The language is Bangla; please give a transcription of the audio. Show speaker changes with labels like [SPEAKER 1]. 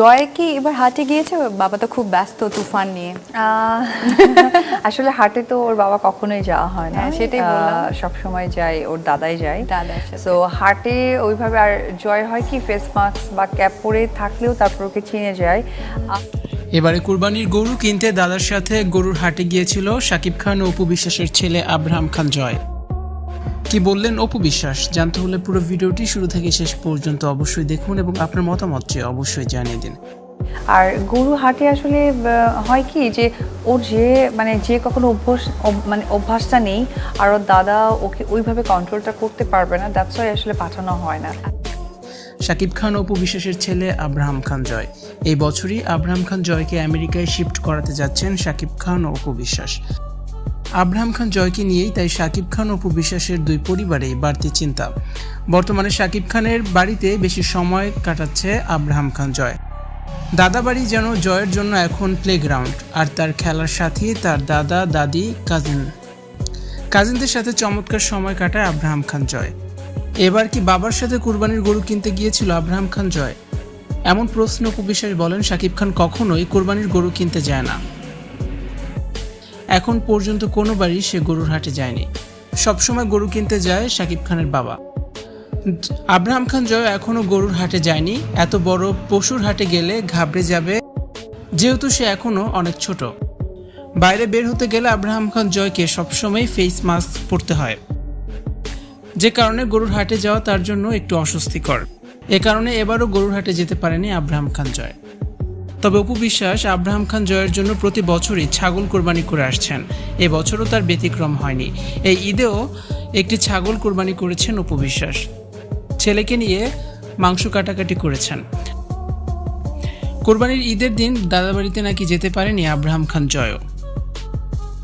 [SPEAKER 1] জয় কি এবার হাটে গিয়েছে? বাবা তো খুব ব্যস্ত তুফান নিয়ে।
[SPEAKER 2] আসলে হাটে তো ওর বাবা কখনোই যাওয়া হয় না।
[SPEAKER 1] হ্যাঁ, সেটাই বললাম।
[SPEAKER 2] সব সময় যায় ওর দাদাই যায়। তো হাটে ওইভাবে আর জয় হয় কি ফেস মাস্ক বা ক্যাপ পরে থাকলেও তারপর ওকে চিনে যায়।
[SPEAKER 3] এবারে কুরবানির গরু কিনতে দাদার সাথে গরুর হাটে গিয়েছিল শাকিব খান ও অপু বিশ্বাসের ছেলে আব্রাহাম খান জয়। কি বললেন অপু বিশ্বাস? জানতে হলে পুরো ভিডিওটি শুরু থেকে শেষ পর্যন্ত অবশ্যই দেখুন এবং আপনার মতামত চেয়ে অবশ্যই জানিয়ে দিন।
[SPEAKER 2] আর গরু হাটে আসলে হয় কি যে ওর যে মানে যে কখনো অভ্যাস মানে অভ্যাসটা নেই আর ওর দাদা ওকে ওইভাবে কন্ট্রোলটা করতে পারবে না দ্যাটস ওয়াই আসলে পাঠানো হয় না।
[SPEAKER 3] শাকিব খান অপু বিশ্বাসের ছেলে আব্রাহাম খান জয়। এই বছরই আব্রাহাম খান জয়কে আমেরিকায় শিফট করাতে যাচ্ছেন শাকিব খান ও অপু বিশ্বাস। আব্রাহাম খান জয়কে নিয়েই তাই শাকিব খান অপু বিশ্বাসের দুই পরিবারেই বাড়তি চিন্তা। বর্তমানে শাকিব খানের বাড়িতে বেশি সময় কাটাচ্ছে আব্রাহাম খান জয়। দাদা বাড়ি যেন জয়ের জন্য এখন প্লেগ্রাউন্ড আর তার খেলার সাথী তার দাদা, দাদি কাজিন কাজিনদের সাথে চমৎকার সময় কাটায় আব্রাহাম খান জয়। এবার কি বাবার সাথে কুরবানির গরু কিনতে গিয়েছিল আব্রাহাম খান জয়? এমন প্রশ্ন উপবিশ্বাস বলেন, শাকিব খান কখনোই কোরবানির গরু কিনতে যায় না। এখন পর্যন্ত কোনোবারই সে গরুর হাটে যায়নি। সবসময় গরু কিনতে যায় শাকিব খানের বাবা। আব্রাহাম খান জয় এখনও গরুর হাটে যায়নি। এত বড় পশুর হাটে গেলে ঘাবড়ে যাবে, যেহেতু সে এখনও অনেক ছোট। বাইরে বের হতে গেলে আব্রাহাম খান জয়কে সবসময় ফেস মাস্ক পরতে হয়। যে কারণে গরুর হাটে যাওয়া তার জন্য একটু অস্বস্তিকর। এ কারণে এবারও গরুর হাটে যেতে পারেনি আব্রাহাম খান জয়। তবে অপু বিশ্বাস আব্রাহাম খান জয়ের জন্য প্রতি বছরই ছাগল কোরবানি করে আসছেন। এবছরও তার ব্যতিক্রম হয়নি। এই ঈদেও একটি ছাগল কোরবানি করেছেন অপু বিশ্বাস। ছেলেকে নিয়ে মাংস কাটাকাটি করেছেন। কোরবানির ঈদের দিন দাদাবাড়িতে নাকি যেতে পারেনি আব্রাহাম খান জয়ও।